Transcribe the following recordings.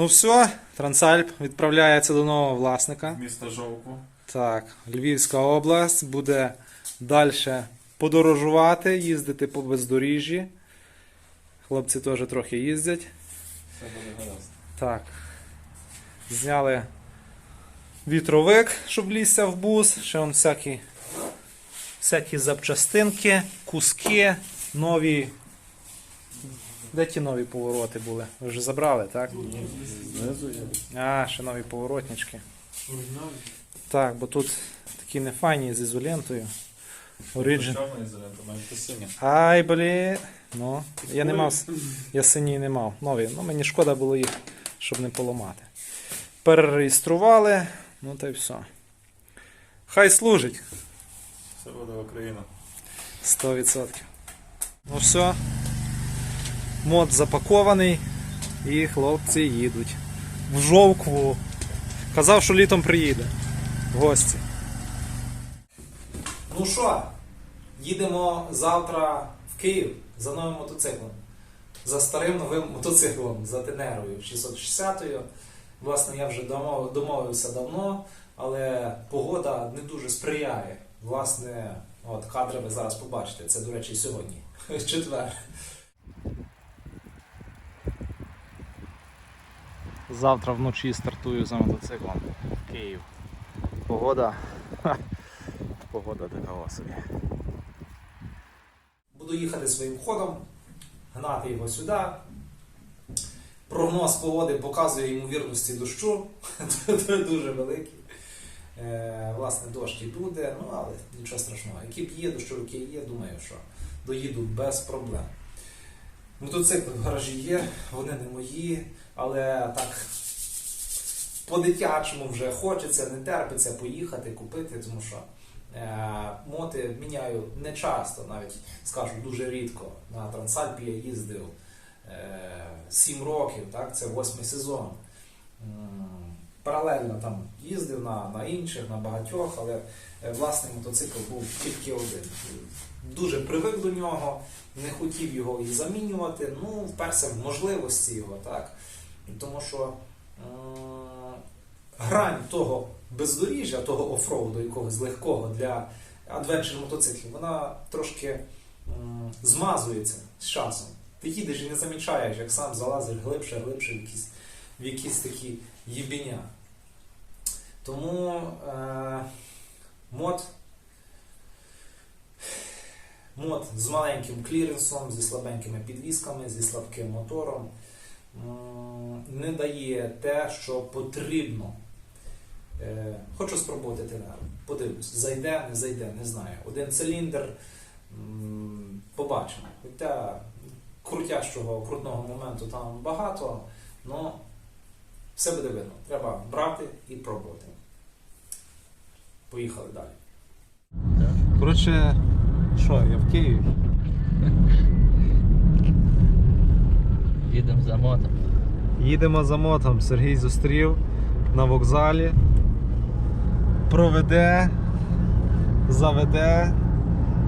Ну все, Трансальп відправляється до нового власника. Місто Жовку. Так, Львівська область буде далі подорожувати, їздити по бездоріжжі. Хлопці теж трохи їздять. Все буде гаразд. Так. Зняли вітровик, щоб влізся в бус. Ще вон всякі, всякі запчастинки, куски, нові. Де ті нові повороти були? Ви вже забрали, так? А, ще нові поворотнички. Так, бо тут такі нефайні з ізолентою. Origin. Ай, блі. Ну, я не мав. Я синій не мав. Нові. Ну, мені шкода було їх, щоб не поламати. Перереєстрували, ну та й все. Хай служить. Все буде Україна. 100%. Ну все. Мод запакований. І хлопці їдуть. В жовкву. Казав, що літом приїде. В гості. Ну що, їдемо завтра в Київ за новим мотоциклом. За старим новим мотоциклом, за Тенерою 660-ю. Власне, я вже домовився давно, але погода не дуже сприяє. Власне, от кадри ви зараз побачите. Це, до речі, сьогодні. Четвер. Завтра вночі стартую за мотоциклом в Київ. Погода. ха, Погода така собі. Буду їхати своїм ходом, гнати його сюди. Прогноз погоди показує ймовірності дощу. Дуже великий. Е, Власне, дощ і буде, ну але нічого страшного. Які б є, дощовики є, думаю, що доїду без проблем. Мотоцикли в гаражі є, вони не мої, але так по-дитячому вже хочеться, не терпиться поїхати, купити, тому що е, моти міняю не часто, навіть скажу дуже рідко. На Трансальпі я їздив е, 7 років, так, це восьмий сезон. Паралельно там їздив на, на інших, на багатьох, але е, власний мотоцикл був тільки один. Дуже привик до нього, не хотів його і замінювати. Ну, вперся в можливості його, так. Тому що м, грань того бездоріжжя, того офроуду, якогось легкого для адвенчер мотоциклів, вона трошки м, змазується з часом. Ти їдеш і не замічаєш, як сам залазиш глибше, глибше в якісь, в якісь такі їбіння. Тому е, мод, мод з маленьким кліренсом, зі слабенькими підвісками, зі слабким мотором не дає те, що потрібно. Е, хочу спробувати тенер. Подивлюсь, зайде, не зайде, не знаю. Один циліндр, побачимо. Хоча крутящого, крутного моменту там багато, але все буде видно. Треба брати і пробувати. Поїхали далі. Коротше, що, я в Києві? Їдемо за мотом. Їдемо за мотом. Сергій зустрів на вокзалі. Проведе, заведе.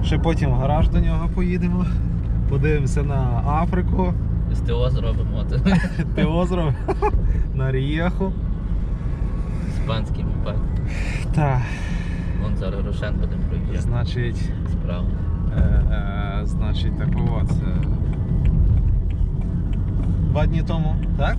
Ще потім в гараж до нього поїдемо. Подивимося на Африку, СТО зробимо. ТО зробимо, на Рієху. Іспанський мопед. Так, Вон зараз Рошен будемо проїжджати. значить, Справа. е, е, значить, так от. Два дні тому, так?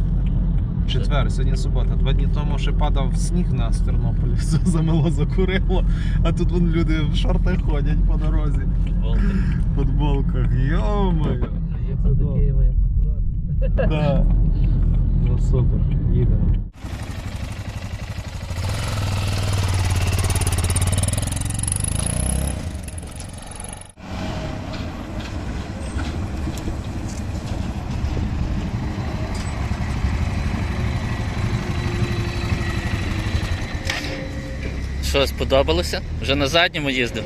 Четвер, сьогодні субота. Два дні тому ще падав сніг на Тернополі, все замело, закурило, а тут вон люди в шортах ходять по дорозі, в футболках. Йо-моє! Це до Києва як Да. Ну супер, їдемо. Що, сподобалося? Вже на задньому їздив.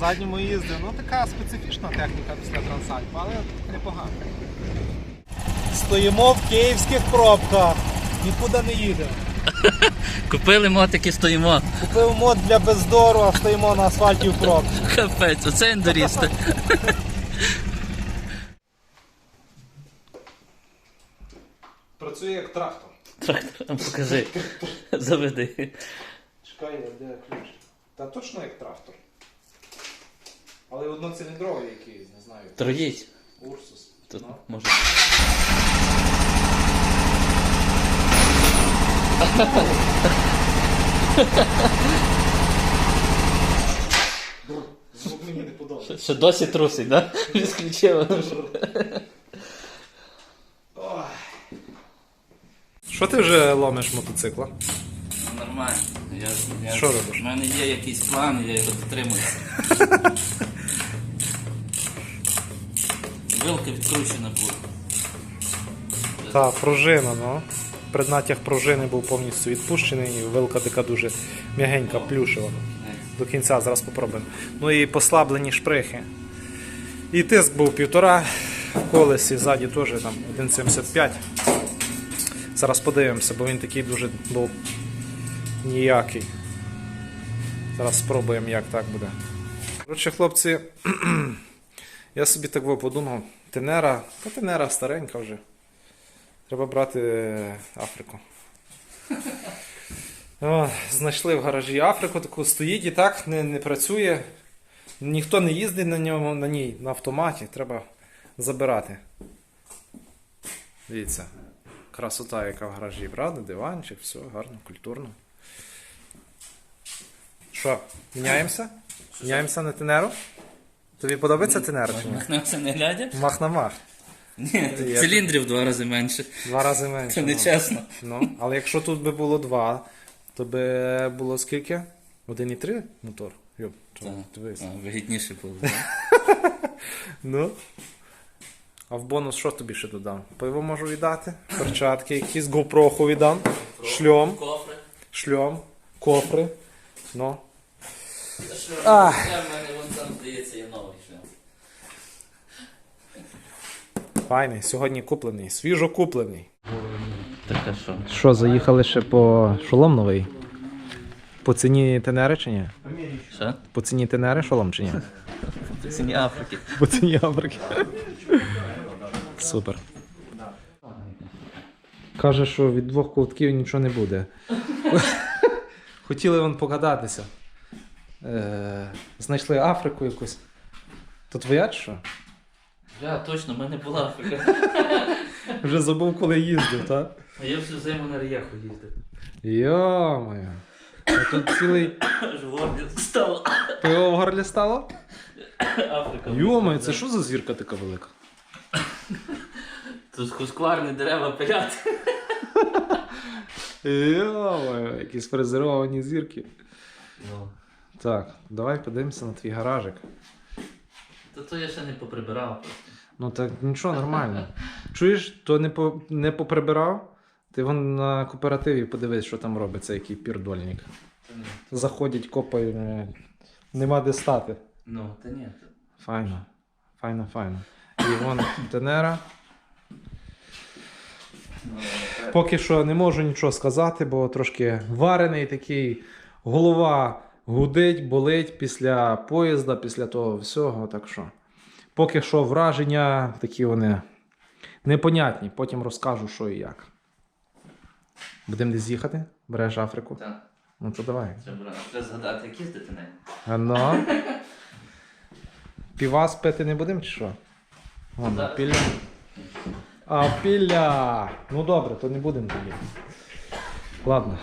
Задньому їздив, ну така специфічна техніка після Трансальпа, але непогано. Стоїмо в київських пробках, нікуди не їдемо. Купили мотики, стоїмо. Купив мод для бездору, а стоїмо на асфальті в пробці. Капець, оце ендорісти. Працює як трактор. Трактор, а покажи. Заведи. Чекай, де ключ? Та точно як трактор. Але одноциліндровий якийсь, не знаю. Троїть. Урсус. Тут Ну. може. Звук мені не подобається. Ще досі трусить, да? Без ключів. Що ти вже ломиш мотоцикла? Нормально. Я, я, Що робиш? У мене є якийсь план, я його дотримуюся. Вилка відкручена була. Так, пружина, ну. Преднатяг пружини був повністю відпущений, і вилка така дуже м'ягенька, плюшева. До кінця зараз попробуємо. Ну і послаблені шприхи. І тиск був півтора в колесі, ззаді теж там 1,75. Зараз подивимося, бо він такий дуже був ніякий. Зараз спробуємо, як так буде. Коротше, хлопці, я собі так подумав, тенера, та тенера старенька вже. Треба брати е, Африку. О, знайшли в гаражі Африку, таку стоїть і так не, не працює. Ніхто не їздить на ньому, на ній, на автоматі. Треба забирати. Дивіться, красота, яка в гаражі, правда? Диванчик, все гарно, культурно. Що, міняємося? Міняємося на тенеру? Тобі подобається тенера чи ні? Махнемося не глядя? Мах на мах. Ні, Я- циліндрів в два рази менше. Два рази менше. Це ну. чесно. Ну, але якщо тут би було два, то би було скільки? 1,3 мотор. Йоп, то Так. дивись. А, Вигідніше було. Ну. А в бонус що тобі ще додам? Пиво можу віддати, перчатки якісь, GoPro віддам, шльом, Кофри. шльом, кофри. Ну. Що, в мене вон там здається є новий шлем. Файний, сьогодні куплений, свіжо куплений. Так а що? Що, заїхали ще по шолом новий? По ціні тенери чи ні? Що? По ціні тенери шолом чи ні? Це ціні Африки. По ціні Африки. Супер. Каже, що від двох култків нічого не буде. Хотіли вон погадатися. Е, знайшли Африку якусь. То твоя чи що? Я точно, в мене була Африка. Вже забув, коли їздив, так? А я всю зиму на ріяху їздив. Йо-моє. А тут цілий Аж в горлі стало. пиво в горлі стало? Африка. Йо-моє, це що за звірка така велика? Тут хускварні дерева пиляти. Йо-моє, якісь фрезеровані зірки. Ну. Так, давай подивимося на твій гаражик. То то я ще не поприбирав. Ну так нічого, нормально. Чуєш, то не, по, не поприбирав? Ти вон на кооперативі подивись, що там робиться, який пірдольник. Та ні. Заходять, копають, е, нема де стати. Ну, та ні. Файно, файно, файно. І вон тенера. Ну, Поки що не можу нічого сказати, бо трошки варений такий, голова гудить, болить після поїзда, після того всього. Так що поки що враження такі вони непонятні. Потім розкажу, що і як. Будемо десь їхати? Береш Африку? Так, Ну то давай. треба, треба згадати, як їздити нею. А ну. Півас пити не будемо чи що? Вон, пілля. А пілля. Ну добре, то не будемо тоді. Ладно.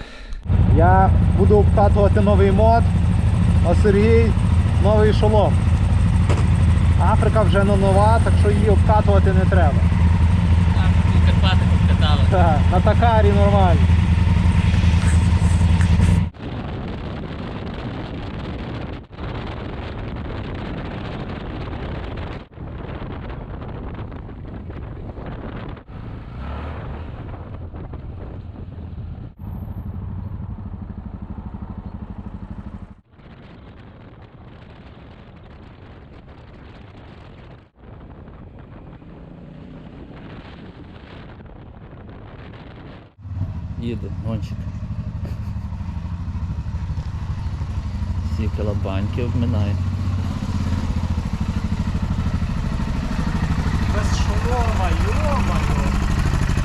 Я буду обкатувати новий мод, а Сергій новий шолом. Африка вже не нова, так що її обкатувати не треба. Так, і Карпати обкатали. Так, на такарі нормально. Гонщик. Всі колобаньки обминає. Без шолома, йо-моє.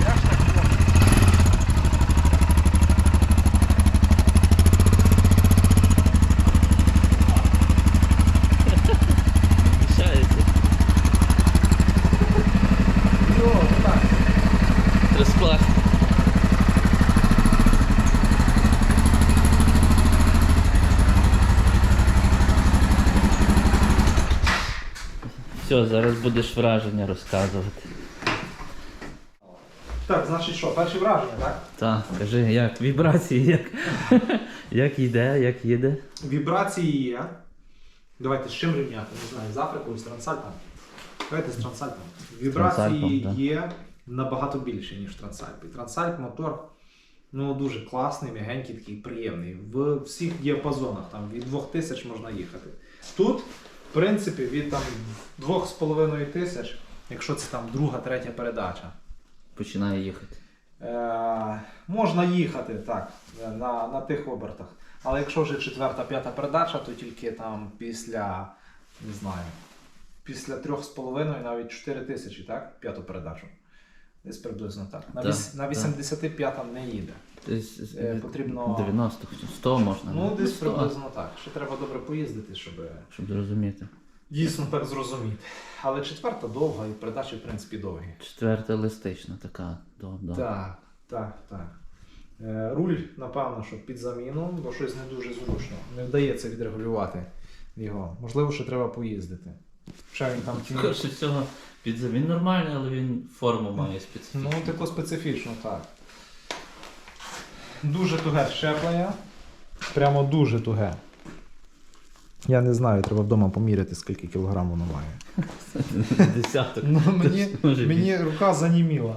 Я ж так Все, зараз будеш враження розказувати. Так, значить що, перші враження, так? Так, кажи, як вібрації, як, як йде, як їде. Вібрації є. Давайте з чим рівняти? Не знаю, з Африкою, з Трансальпом. Давайте з Трансальпом. Вібрації Трансальпом, є набагато більше, ніж Трансальп. І Трансальп мотор ну, дуже класний, м'ягенький, такий приємний. В всіх діапазонах там, від 2000 можна їхати. Тут, в принципі, від там 2,5 тисяч, якщо це там друга, третя передача. Починає їхати. Е, можна їхати так, на, на тих обертах. Але якщо вже четверта, п'ята передача, то тільки там після, не знаю, після 3,5 навіть 4 тисячі, так? П'яту передачу. Десь приблизно так. На, віс- на так. 85 не їде. Десь Е, потрібно- 90, 100 можна. Ну, десь 100, приблизно так. Ще треба добре поїздити, щоб Щоб зрозуміти. дійсно так зрозуміти. Але четверта довга і передачі, в принципі, довгі. Четверта листична така. Да. Так, так, так. Е, Руль, напевно, що під заміну, бо щось не дуже зручно. Не вдається відрегулювати його. Можливо, ще треба поїздити. Ще він там ті- Скорше всього, під він нормальний, але він форму має специфічну. Ну, таку специфічно, так. Дуже туге щеплення. Прямо дуже туге. Я не знаю, треба вдома поміряти, скільки кілограм воно має. Десяток. Ну, мені, мені рука заніміла.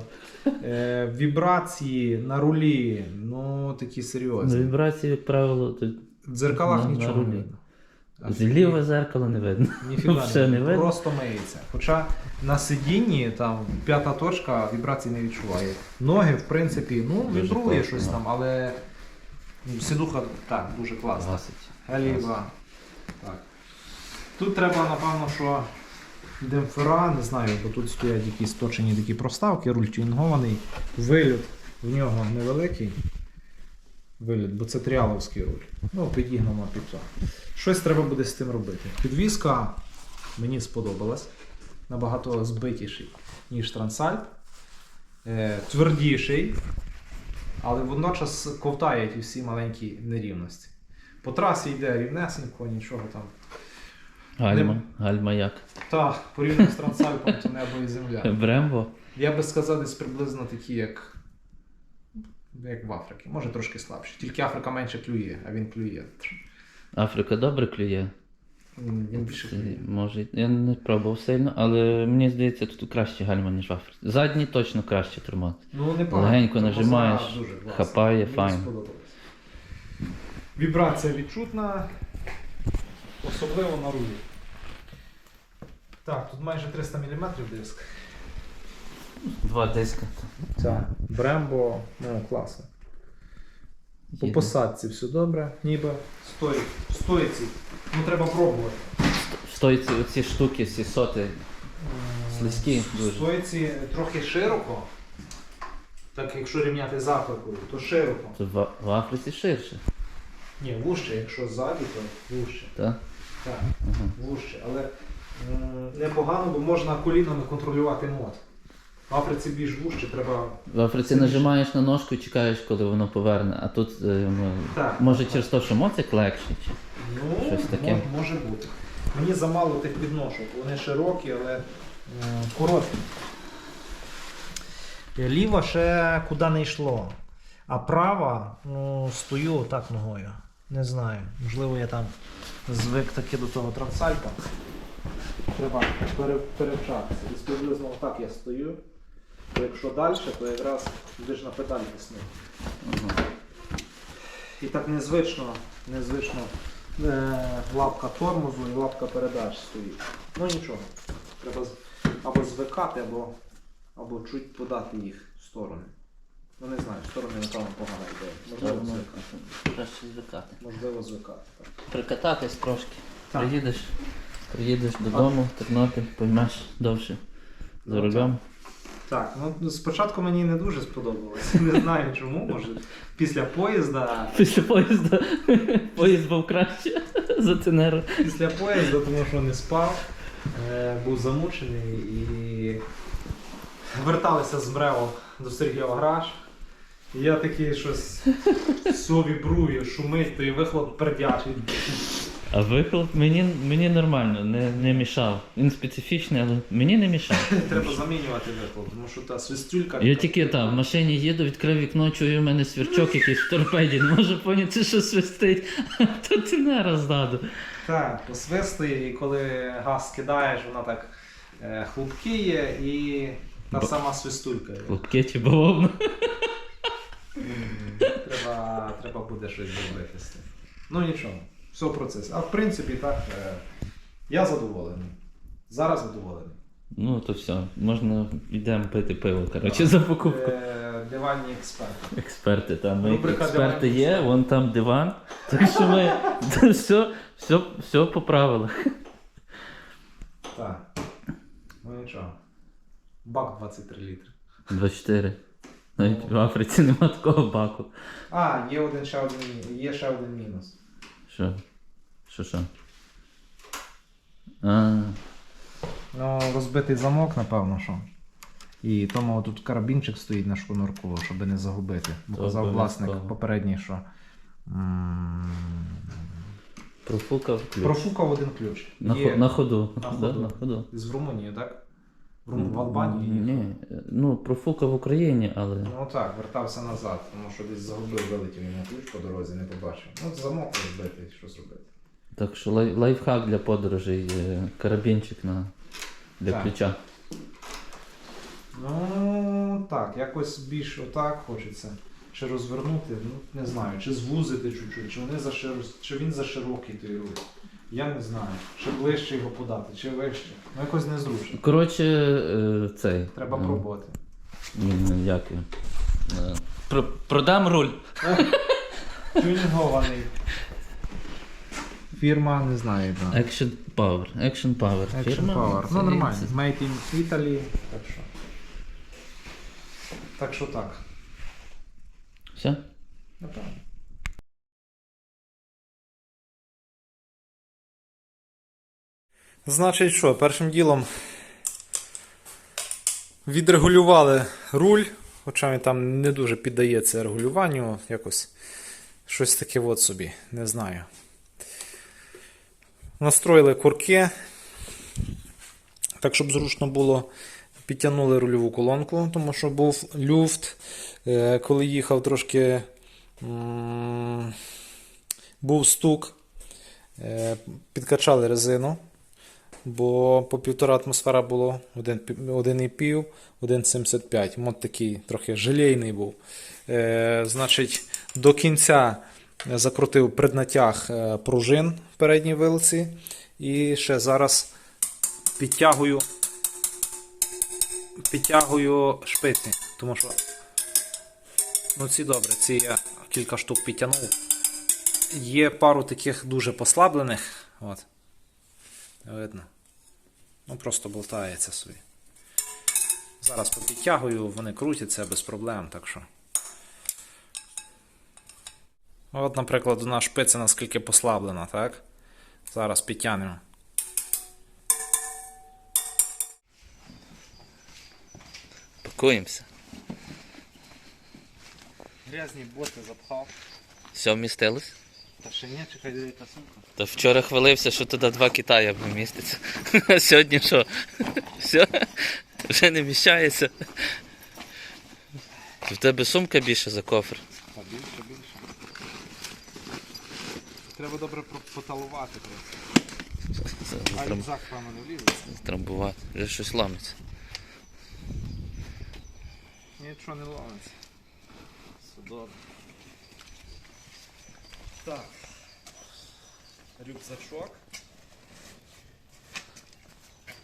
Е, вібрації на рулі, ну такі На серйозні. вібрації, як правило, то В дзеркалах На- нічого не видно. Зліве зеркало не видно. Ніфіга Взагалі не видно. Просто миється. Хоча на сидінні там п'ята точка вібрацій не відчуває. Ноги, в принципі, ну, вібрує щось там, але ну, сидуха так, дуже класна. Галіва. Так. Тут треба, напевно, що демпфера, не знаю, бо тут стоять якісь точені такі проставки, руль тюнінгований, виліт в нього невеликий. Виліт, бо це тріаловський руль. Ну, підігнано під. Щось треба буде з тим робити. Підвізка мені сподобалась. Набагато збитіший, ніж Трансальп. Е, твердіший, але водночас ковтає ті всі маленькі нерівності. По трасі йде рівнесенько, нічого там. Гальма. Гальма як? Так, порівняно з Трансальпом, то небо і земля. Брембо. Я би сказав, десь приблизно такі, як, як в Африці. Може трошки слабші. Тільки Африка менше клює, а він клює. Африка добре клює. Він більше клює. Може, я не пробував сильно, але мені здається, тут краще гальма, ніж в Африці. Задні точно краще тримати. Ну, непогано. Легенько нажимаєш, дуже хапає, Мені файн. Вібрація відчутна, особливо на рулі. Так, тут майже 300 мм диск. Два диска. Так. Брембо, ну, класно. По Їде. посадці все добре, ніби стоїть. Стоїці. Ну треба пробувати. Стоїть ці- оці штуки, ці соти. Слизькі дуже. Стоїці трохи широко. Так, якщо рівняти з Африкою, то широко. Це в, в Африці ширше. Ні, вужче, якщо ззаді, то вужче. Так? Так, Ага. вужче. Але м, непогано, бо можна колінами контролювати мод. В Африці більш вужче, треба. В Африці нажимаєш на ножку і чекаєш, коли воно поверне. А тут е, Так. може через те, що моцик легший. Чи... Ну, Щось таке. мо- може бути. Мені замало тих підношок. Вони широкі, але короткі. Ліва ще куди не йшло. А права, ну, стою так ногою. Не знаю. Можливо, я там звик таки до того трансальпа. Треба пере, перевчатися. Десь приблизно отак я стою. Бо якщо далі, то якраз будеш на педаль тиснути. Ага. І так незвично, незвично е, лапка тормозу і лапка передач стоїть. Ну нічого. Треба або звикати, або, або чуть подати їх в сторони. Ну не знаю, в сторони напевно погана ідея. Можливо, звикати. краще звикати. Можливо, звикати. Так. Прикататись трошки. Так. Приїдеш, приїдеш додому, Тернопіль, поймеш довше за Ну, рулем. Так, ну спочатку мені не дуже сподобалося. Не знаю чому, може після поїзда. Після поїзда поїзд був краще за Тенеру. Після поїзду, тому що не спав, е, був замучений і верталися з Мрево до Сергієва гараж. І я такий щось все вібрує, шумить, то і вихлоп пердячий. А вихлоп мені, мені нормально, не, не мішав. Він специфічний, але мені не мішав. Треба замінювати вихлоп, тому що та свистюлька. Я тільки там в машині їду, відкрив вікно, чую, у мене свірчок якийсь в торпеді, не можу поняти, що свистить. То ти не роздаду. Так, посвистує, і коли газ кидаєш, вона так е, хлопкіє і та Бо- сама свистулька. є. Чи бавовна. Треба, треба буде щось зробити з тим. Ну нічого, все процес. А в принципі, так, е, я задоволений. Зараз задоволений. Ну то все, можна йдемо пити пиво, коротше, за покупку. Е, Диванні експерти. Експерти там, ми Рубрика експерти «Диван». є, вон там диван. Так що ми все, все, все по правилах. Так. Ну нічого. Бак 23 літри. 24. Навіть в Африці нема такого баку. А, є один ще один, є ще один мінус. Що? Що що? А, Ну, розбитий замок, напевно, що. І тому тут карабінчик стоїть на шкунурку, щоб не загубити. Бо То казав власник обов'язково. попередній, що. м, профукав ключ. Профукав один ключ. На, Є на ходу. На Да, на ходу. з Румунії, так? В, Албанії? їхав. Ні, ну профукав в Україні, але. Ну так, вертався назад, тому що десь загубив, вилетів йому ключ по дорозі, не побачив. Ну, замок розбитий, що зробити. Так що лай- лайфхак для подорожей, е, карабінчик на, для Так. ключа. Ну так, якось більш отак хочеться. Чи розвернути, ну не знаю, чи звузити чуть-чуть, чи, вони зашир... чи він заширокий той руль. Я не знаю. Чи ближче його подати, чи вище. Ну якось незручно. Коротше, е, цей. Треба е, пробувати. Як його? Е, Про, продам руль. Тюнінгований. Фірма не знаю, так. Action Power. Action Power. Action Фірма. Power. Це- Ну нормально. це- Made in Italy. Так що. Так що так. Все? Напевно. Значить, що, першим ділом відрегулювали руль, хоча він там не дуже піддається регулюванню, якось щось таке от собі, не знаю. Настроїли курки, так щоб зручно було. Підтягнули рульову колонку, тому що був люфт. Е, Коли їхав трошки був стук, Е, підкачали резину, бо по півтора атмосфера було 1,5, 1,75. Мод такий трохи желейний був. Е, Значить, до кінця закрутив преднатяг е, пружин в передній вилці. І ще зараз підтягую, підтягую шпиці, тому що ну, ці добре, ці я кілька штук підтягнув. Є пару таких дуже послаблених. От. Видно. Ну просто болтається собі. Зараз попідтягую, вони крутяться без проблем, так що. От, наприклад, одна шпиця наскільки послаблена, так? Зараз підтягнемо. Пакуємося. Грязні боти запхав. Все вмістилось? Та ще ні, чекай, де та сумка. Та вчора хвалився, що туди два Китая вміститься. А сьогодні що? Все? Вже не вміщається. В тебе сумка більше за кофр. Та більше, більше. Треба добре поталувати просто. А трам- рюкзак, певно, не влізе. Трамбувати. Вже щось ламиться. Нічого не ломиться. Все добре. Так. Рюкзачок.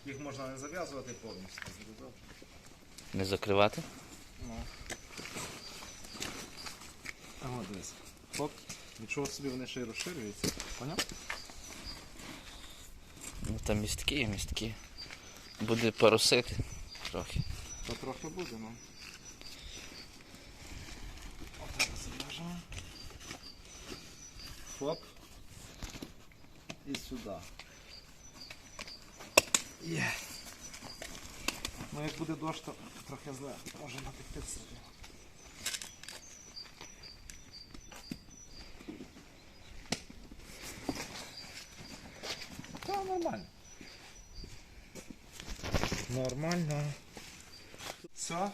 Їх можна не зав'язувати повністю. Не закривати? Ну. А от десь. Хоп. Нічого собі вони ще й розширюються. Поняв? Ну там містки, містки. Буде парусити трохи. Та трохи буде, ну. Отак зав'яжемо. Хоп. І сюди. Є. Ну як буде дощ, то трохи зле. Може натекти все. нормально. Нормально. Все.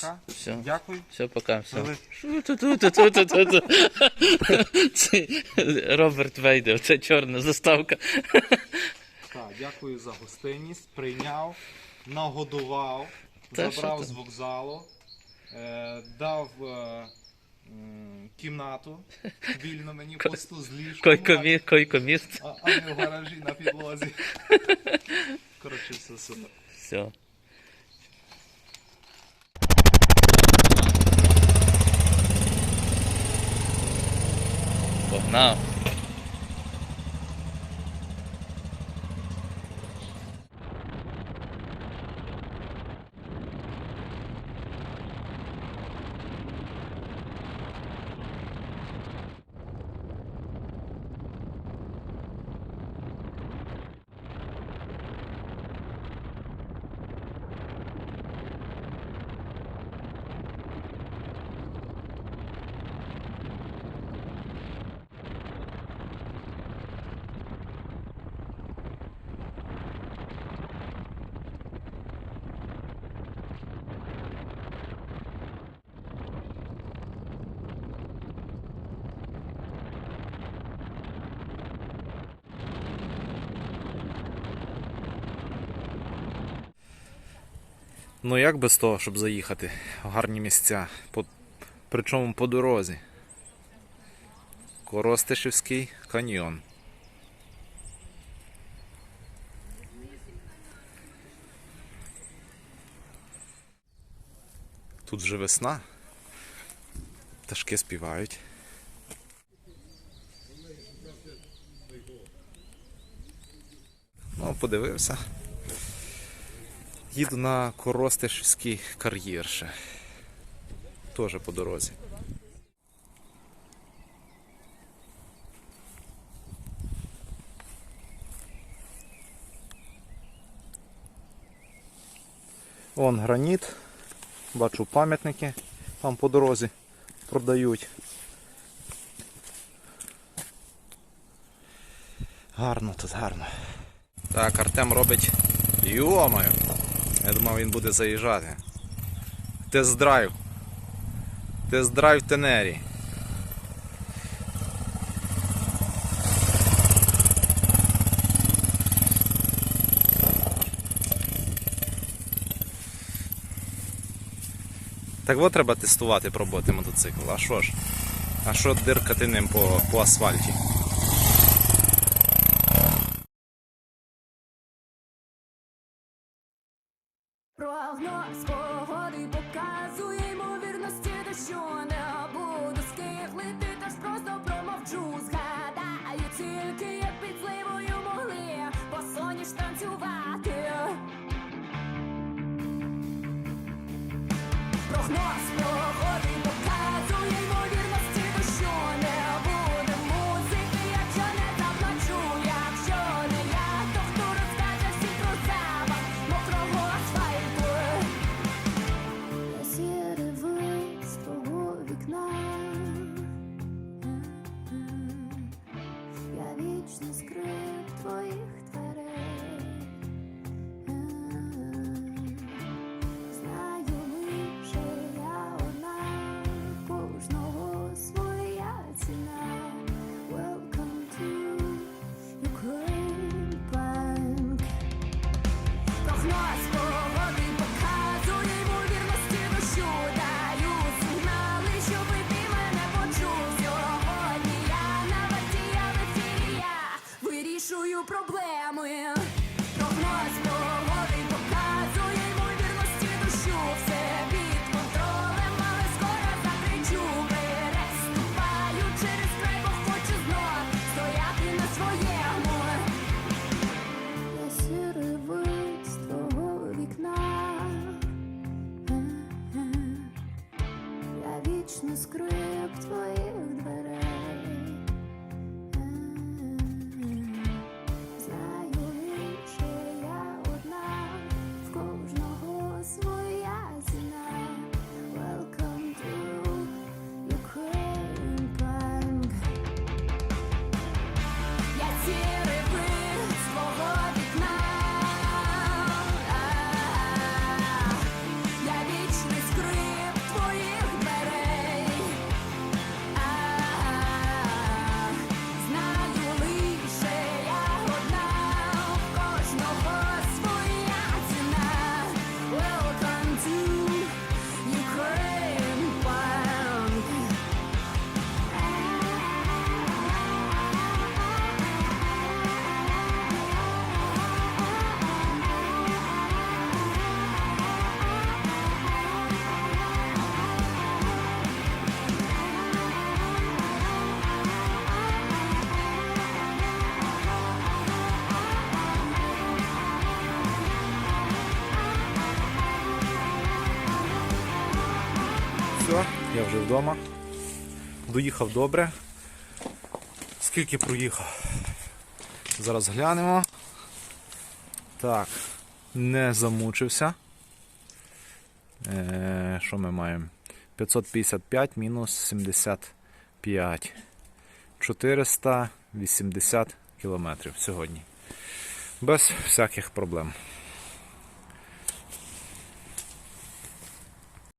Пока. Все. Дякую. Все, пока, все. Це Роберт Вейдер, це чорна заставка. Так, дякую за гостинність. Прийняв, нагодував, Та забрав що з вокзалу, е, дав е, м, кімнату вільно мені посту з ліжком, Койкомі, койкоміст. а, а не в гаражі на підлозі. Коротше, все супер. Все. por não. Ну як без того, щоб заїхати в гарні місця, по, причому по дорозі. Коростишівський каньйон. Тут вже весна. Пташки співають. Ну, подивився. Їду на Коростишівський кар'єр ще. Теж по дорозі. Вон граніт. Бачу пам'ятники там по дорозі продають. Гарно тут гарно. Так, Артем робить. Йомаю. Я думав, він буде заїжджати. Тест-драйв. Тест-драйв Тенері. Так от треба тестувати, пробувати мотоцикл. А що ж? А що диркати ним по, по асфальті? Прогноз погоди показує ймовірності дощу не буду скиглити, тож просто промовчу. Згадаю тільки, як під зливою могли босоніж танцювати. Прогноз Доїхав добре. Скільки проїхав? Зараз глянемо. Так, не замучився. Е, що ми маємо? 555 мінус 75. 480 кілометрів сьогодні. Без всяких проблем.